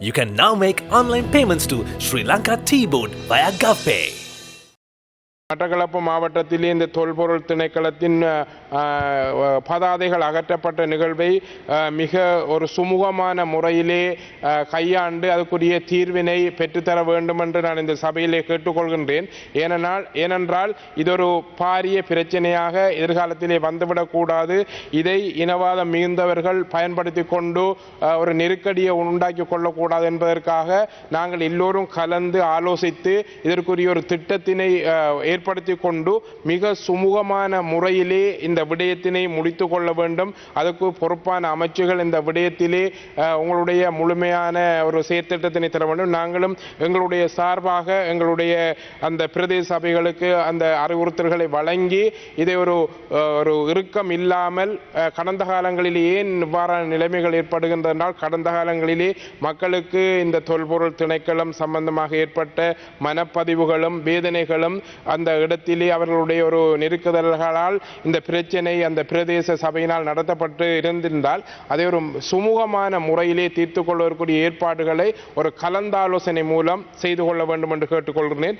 You can now make online payments to Sri Lanka T-Board via GovPay. Batticaloa மாவட்டத்திலே இந்த தொல்பொருள் திணைக்களத்தின் பதாதைகள் அகற்றப்பட்ட நிகழ்வை மிக ஒரு சுமூகமான முறையிலே கையாண்டு அதுக்குரிய தீர்வினை பெற்றுத்தர வேண்டும் என்று நான் இந்த சபையிலே கேட்டுக்கொள்கின்றேன். ஏனென்றால் ஏனென்றால் இது ஒரு பாரிய பிரச்சனையாக எதிர்காலத்திலே வந்துவிடக்கூடாது இதை இனவாதம் மிகுந்தவர்கள் பயன்படுத்தி கொண்டு ஒரு நெருக்கடியை உண்டாக்கி கொள்ளக்கூடாது என்பதற்காக நாங்கள் எல்லோரும் கலந்து ஆலோசித்து இதற்குரிய ஒரு திட்டத்தினை ஏற்படுத்தி கொண்டு மிக சுமூகமான முறையிலே இந்த விடயத்தினை முடித்து கொள்ள வேண்டும். அதுக்கு பொறுப்பான அமைச்சுகள் இந்த விடயத்திலே உங்களுடைய முழுமையான ஒரு செயற்திட்டத்தினை தர வேண்டும். நாங்களும் எங்களுடைய சார்பாக எங்களுடைய அந்த பிரதேச சபைகளுக்கு அந்த அறிவுறுத்தல்களை வழங்கி இதை ஒரு ஒரு இறுக்கம் இல்லாமல் கடந்த காலங்களில் ஏன் இவ்வாறான நிலைமைகள் ஏற்படுகின்றனால் கடந்த காலங்களிலே மக்களுக்கு இந்த தொல்பொருள் திணைக்களம் சம்பந்தமாக ஏற்பட்ட மனப்பதிவுகளும் வேதனைகளும் அந்த அந்த இடத்திலே அவர்களுடைய ஒரு நெருக்குதல்களால் இந்த பிரச்சனை அந்த பிரதேச சபையினால் நடத்தப்பட்டு இருந்திருந்தால் அதை ஒரு சுமூகமான முறையிலே தீர்த்து கொள்வதற்குரிய ஏற்பாடுகளை ஒரு கலந்தாலோசனை மூலம் செய்து கொள்ள வேண்டும் என்று கேட்டுக்கொள்கிறேன்.